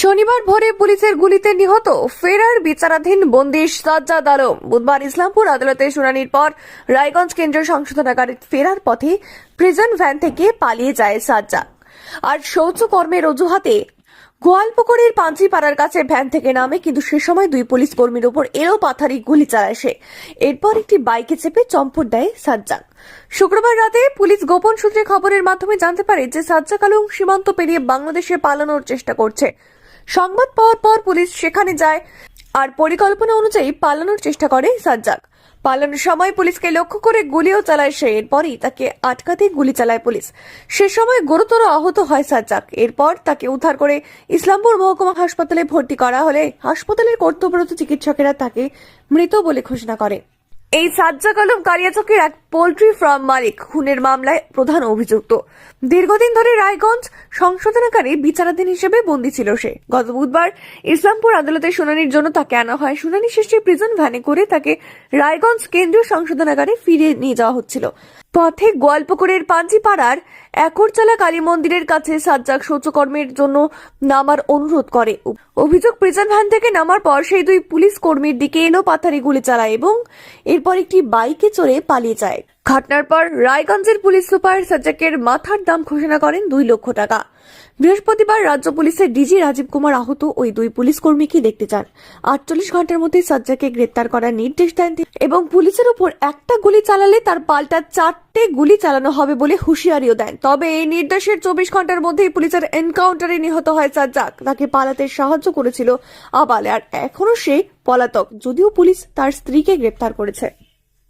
শনিবার ভোরে পুলিশের গুলিতে নিহত ফেরার বিচারাধীন বন্দি সাজ্জাদ আলম। বুধবার ইসলামপুর আদালতে শুনানির পর রায়গঞ্জ কেন্দ্রীয় সংশোধনাগারে ফেরার পথে প্রিজন ভ্যান থেকে পালিয়ে যায় সাজ্জাদ। আর শৌচকর্মের অজুহাতে গোয়ালপুকুরের পাঞ্চিপাড়ার কাছে ভ্যান থেকে নামে, কিন্তু সে সময় দুই পুলিশ কর্মীর উপর এলো পাথারি গুলি চালায় সে। এরপর একটি বাইকে চেপে চম্পট দেয় সাজ্জাক শুক্রবার রাতে পুলিশ গোপন সূত্রে খবরের মাধ্যমে জানতে পারে যে সাজ্জাক আলম সীমান্ত পেরিয়ে বাংলাদেশে পালানোর চেষ্টা করছে। সংবাদ পাওয়ার পর পুলিশ সেখানে যায়। আর পরিকল্পনা অনুযায়ী পালানোর চেষ্টা করে সাজ্জাক। পালানোর সময় পুলিশকে লক্ষ্য করে গুলিও চালায় সে। এরপরই তাকে আটকাতে গুলি চালায় পুলিশ। সে সময় গুরুতর আহত হয় সাজ্জাক। এরপর তাকে উদ্ধার করে ইসলামপুর মহকুমা হাসপাতালে ভর্তি করা হলে হাসপাতালের কর্তব্যরত চিকিৎসকেরা তাকে মৃত বলে ঘোষণা করে। এই সাজ্জাক কলম কালিয়াচকের এক পোলট্রি ফার্ম মালিক খুনের মামলায় প্রধান অভিযুক্ত। দীর্ঘদিন ধরে রায়গঞ্জ সংশোধনাকারী বিচারাধীন হিসেবে বন্দী ছিল সে। গত বুধবার ইসলামপুর আদালতে শুনানির জন্য তাকে আনা হয়। শুনানি শেষে প্রিজন ভ্যানে করে তাকে রায়গঞ্জ কেন্দ্রীয় সংশোধনাগারে ফিরিয়ে নিয়ে যাওয়া হচ্ছিল। পথে গোয়ালপুকুরের পাঞ্জিপাড়ার একরচালা কালী মন্দিরের কাছে সাজ্জাক শৌচকর্মের জন্য নামার অনুরোধ করে। অভিযোগ, প্রিজন ভ্যান থেকে নামার পর সেই দুই পুলিশ কর্মীর দিকে এলো পাথারি গুলি চালায় এবং এরপর একটি বাইকে চড়ে পালিয়ে যায়। ঘটনার পর রায়গঞ্জের পুলিশ সুপার সাজ্জাকের মাথার দাম ঘোষণা করেন দুই লক্ষ টাকা। বৃহস্পতিবার রাজ্য পুলিশের ডিজি রাজীব কুমার আহত ওই দুই পুলিশ কর্মীকে দেখতে চান। আটচল্লিশ ঘণ্টার মধ্যে সাজ্জাকে গ্রেপ্তার করার নির্দেশ দেন এবং পুলিশের উপর একটা গুলি চালালে তার পাল্টা চারটে গুলি চালানো হবে বলে হুঁশিয়ারিও দেন। তবে এই নির্দেশের চব্বিশ ঘণ্টার মধ্যেই পুলিশের এনকাউন্টারে নিহত হয় সাজ্জাক। তাকে পালাতে সাহায্য করেছিল আবালে, আর এখনও সে পলাতক, যদিও পুলিশ তার স্ত্রীকে গ্রেপ্তার করেছে।